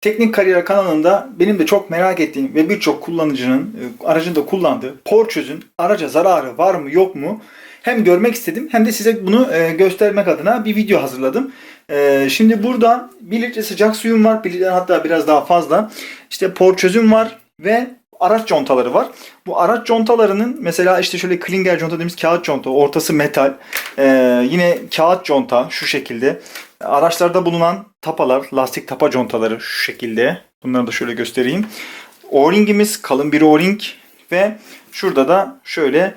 Teknik Kariyer kanalında benim de çok merak ettiğim ve birçok kullanıcının e, aracında kullandığı Porsche'ün araca zararı var mı yok mu hem görmek istedim hem de size bunu e, göstermek adına bir video hazırladım. E, Şimdi burada 1 litre sıcak suyum var. 1 litre hatta biraz daha fazla. İşte Porsche'üm var ve araç contaları var. Bu araç contalarının mesela işte şöyle Klinger conta dediğimiz kağıt conta, ortası metal. E, yine kağıt conta şu şekilde. Araçlarda bulunan tapalar, lastik tapa contaları şu şekilde. Bunları da şöyle göstereyim. O-ringimiz kalın bir O-ring ve şurada da şöyle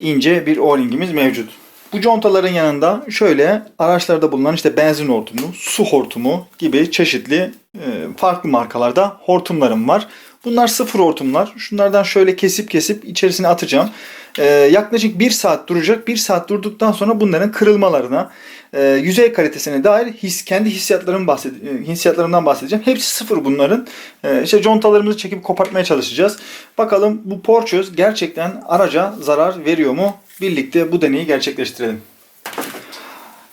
ince bir O-ringimiz mevcut. Bu contaların yanında şöyle araçlarda bulunan işte benzin hortumu, su hortumu gibi çeşitli e, farklı markalarda hortumlarım var. Bunlar sıfır hortumlar. Şunlardan şöyle kesip kesip içerisine atacağım. E, yaklaşık 1 saat duracak. 1 saat durduktan sonra bunların kırılmalarına, e, yüzey kalitesine dair his, kendi hissiyatlarım bahsed e, hissiyatlarımdan bahsedeceğim. Hepsi sıfır bunların. E, işte contalarımızı çekip kopartmaya çalışacağız. Bakalım bu Porsche's gerçekten araca zarar veriyor mu? Birlikte bu deneyi gerçekleştirelim.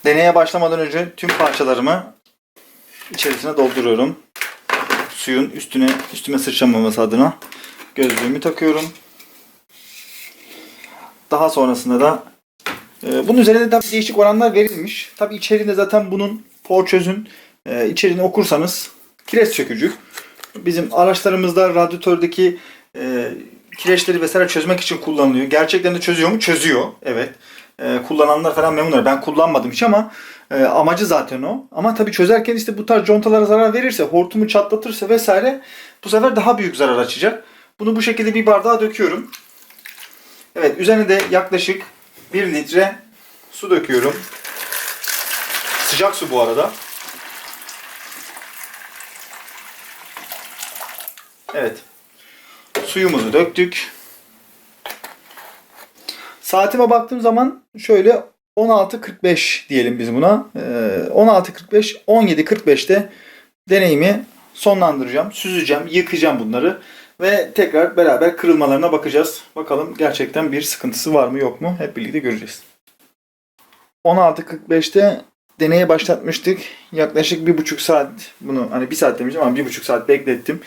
Deneye başlamadan önce tüm parçalarımı içerisine dolduruyorum. Suyun üstüne üstüme sıçramaması adına gözlüğümü takıyorum. Daha sonrasında da bunun üzerinde tabii değişik oranlar verilmiş. Tabii içeriğinde zaten bunun Porsche'ün e, içeriğini okursanız kireç sökücü. Bizim araçlarımızda radyatördeki e, kireçleri vesaire çözmek için kullanılıyor. Gerçekten de çözüyor mu? Çözüyor. Evet. E, kullananlar falan memnunlar. Ben kullanmadım hiç ama e, amacı zaten o. Ama tabii çözerken işte bu tarz contalara zarar verirse, hortumu çatlatırsa vesaire bu sefer daha büyük zarar açacak. Bunu bu şekilde bir bardağa döküyorum. Evet üzerine de yaklaşık 1 litre su döküyorum. Sıcak su bu arada. Evet. Suyumuzu döktük. Saatime baktığım zaman şöyle 16.45 diyelim biz buna. Ee, 16.45, 17.45'te deneyimi sonlandıracağım. Süzeceğim, yıkayacağım bunları. Ve tekrar beraber kırılmalarına bakacağız. Bakalım gerçekten bir sıkıntısı var mı yok mu? Hep birlikte göreceğiz. 16.45'te deneye başlatmıştık. Yaklaşık bir buçuk saat bunu hani bir saat demeyeceğim ama bir buçuk saat beklettim.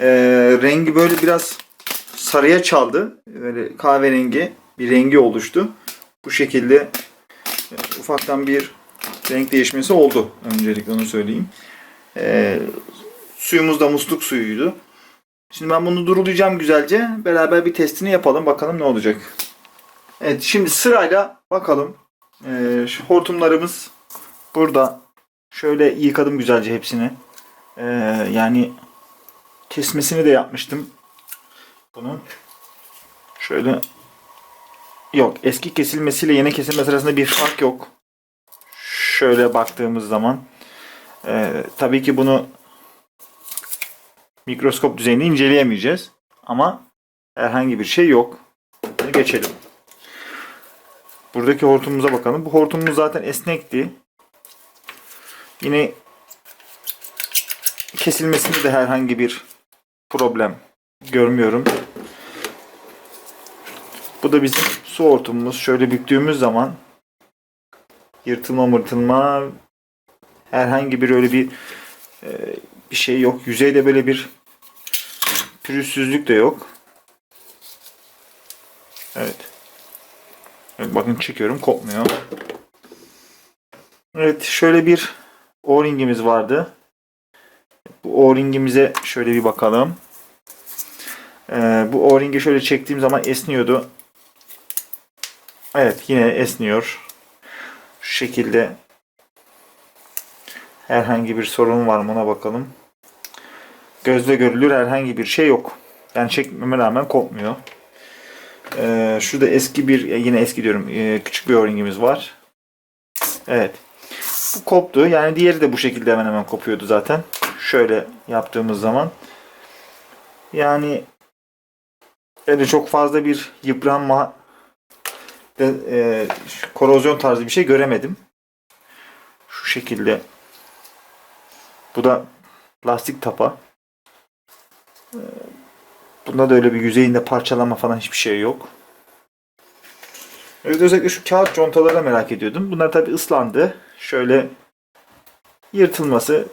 Ee, rengi böyle biraz sarıya çaldı. Böyle kahverengi bir rengi oluştu. Bu şekilde e, ufaktan bir renk değişmesi oldu. Öncelikle onu söyleyeyim. Ee, suyumuz da musluk suyuydu. Şimdi ben bunu durulayacağım güzelce. Beraber bir testini yapalım. Bakalım ne olacak. Evet şimdi sırayla bakalım. Ee, şu hortumlarımız burada. Şöyle yıkadım güzelce hepsini. Ee, yani kesmesini de yapmıştım. Bunun. Şöyle yok eski kesilmesiyle yeni kesilmesi arasında bir fark yok. Şöyle baktığımız zaman ee, tabii ki bunu mikroskop düzeyinde inceleyemeyeceğiz. Ama herhangi bir şey yok. Bunu geçelim. Buradaki hortumumuza bakalım. Bu hortumumuz zaten esnekti. Yine kesilmesinde de herhangi bir problem görmüyorum. Bu da bizim su hortumumuz. Şöyle büktüğümüz zaman yırtılma mırtılma herhangi bir öyle bir e, bir şey yok. Yüzeyde böyle bir pürüzsüzlük de yok. Evet. evet bakın çekiyorum kopmuyor. Evet şöyle bir O-ringimiz vardı. Bu O-ringimize şöyle bir bakalım. Ee, bu O-ringi şöyle çektiğim zaman esniyordu. Evet yine esniyor. Şu şekilde herhangi bir sorun var mı ona bakalım. Gözle görülür herhangi bir şey yok. Yani çekmeme rağmen kopmuyor. Ee, şurada eski bir yine eski diyorum e, küçük bir o-ringimiz var. Evet. Bu koptu. Yani diğeri de bu şekilde hemen hemen kopuyordu zaten. Şöyle yaptığımız zaman. Yani öyle çok fazla bir yıpranma de, e, korozyon tarzı bir şey göremedim. Şu şekilde. Bu da plastik tapa. Bunda da öyle bir yüzeyinde parçalama falan hiçbir şey yok. Evet özellikle şu kağıt contaları merak ediyordum. Bunlar tabi ıslandı. Şöyle yırtılması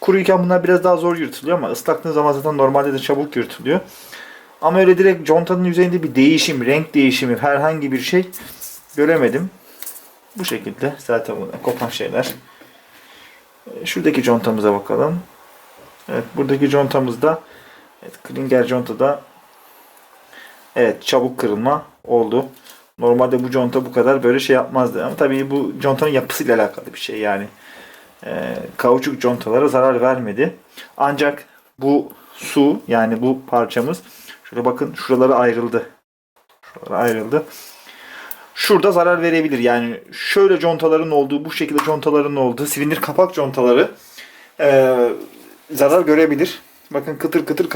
kuruyken bunlar biraz daha zor yırtılıyor ama ıslaktığın zaman zaten normalde de çabuk yırtılıyor. Ama öyle direkt contanın yüzeyinde bir değişim, renk değişimi, herhangi bir şey göremedim. Bu şekilde zaten kopan şeyler. Şuradaki contamıza bakalım. Evet buradaki contamızda evet, Klinger contada evet çabuk kırılma oldu. Normalde bu conta bu kadar böyle şey yapmazdı. Ama tabii bu contanın yapısıyla alakalı bir şey yani. Ee, kauçuk contalara zarar vermedi. Ancak bu su yani bu parçamız şöyle bakın şuraları ayrıldı. Şuraları ayrıldı. Şurada zarar verebilir. Yani şöyle contaların olduğu, bu şekilde contaların olduğu silindir kapak contaları ee, zarar görebilir. Bakın kıtır kıtır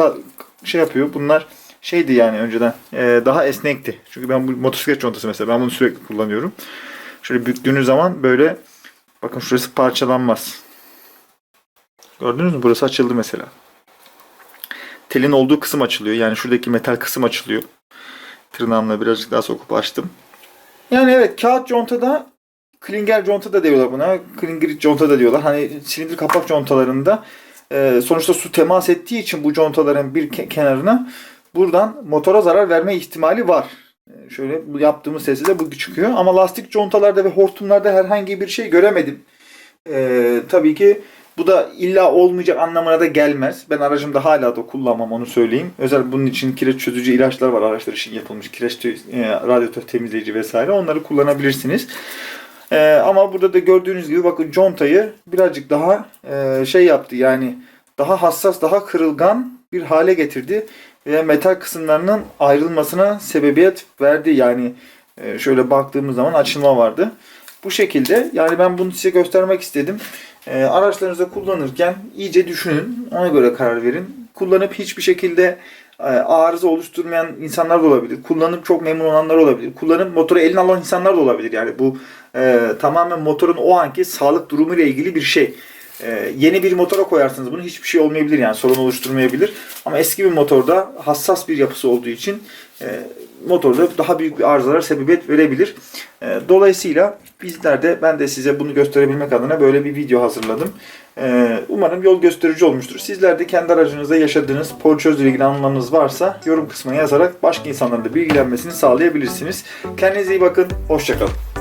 şey yapıyor. Bunlar şeydi yani önceden ee, daha esnekti. Çünkü ben bu motosiklet contası mesela ben bunu sürekli kullanıyorum. Şöyle büktüğünüz zaman böyle bakın şurası parçalanmaz. Gördünüz mü? Burası açıldı mesela. Telin olduğu kısım açılıyor. Yani şuradaki metal kısım açılıyor. Tırnağımla birazcık daha sokup açtım. Yani evet kağıt contada Klinger conta da diyorlar buna. Klinger conta da diyorlar. Hani silindir kapak contalarında e, sonuçta su temas ettiği için bu contaların bir ke- kenarına buradan motora zarar verme ihtimali var. E, Şöyle yaptığımız sesi de bu çıkıyor. Ama lastik contalarda ve hortumlarda herhangi bir şey göremedim. E, tabii ki bu da illa olmayacak anlamına da gelmez. Ben aracımda hala da kullanmam onu söyleyeyim. Özel bunun için kireç çözücü ilaçlar var araçlar için yapılmış. Kireç e, radyatör temizleyici vesaire onları kullanabilirsiniz. E, ama burada da gördüğünüz gibi bakın contayı birazcık daha e, şey yaptı yani daha hassas, daha kırılgan bir hale getirdi ve metal kısımlarının ayrılmasına sebebiyet verdi. Yani e, şöyle baktığımız zaman açılma vardı. Bu şekilde yani ben bunu size göstermek istedim. E, araçlarınızda kullanırken iyice düşünün. Ona göre karar verin. Kullanıp hiçbir şekilde e, arıza oluşturmayan insanlar da olabilir. Kullanıp çok memnun olanlar olabilir. Kullanıp motoru eline alan insanlar da olabilir. Yani bu e, tamamen motorun o anki sağlık durumu ile ilgili bir şey. E, yeni bir motora koyarsınız bunu hiçbir şey olmayabilir yani sorun oluşturmayabilir. Ama eski bir motorda hassas bir yapısı olduğu için e, motorda daha büyük bir arızalara sebebiyet verebilir. E, dolayısıyla bizler de ben de size bunu gösterebilmek adına böyle bir video hazırladım. E, umarım yol gösterici olmuştur. Sizler de kendi aracınızda yaşadığınız porçöz ile ilgili anılarınız varsa yorum kısmına yazarak başka insanların da bilgilenmesini sağlayabilirsiniz. Kendinize iyi bakın. Hoşçakalın.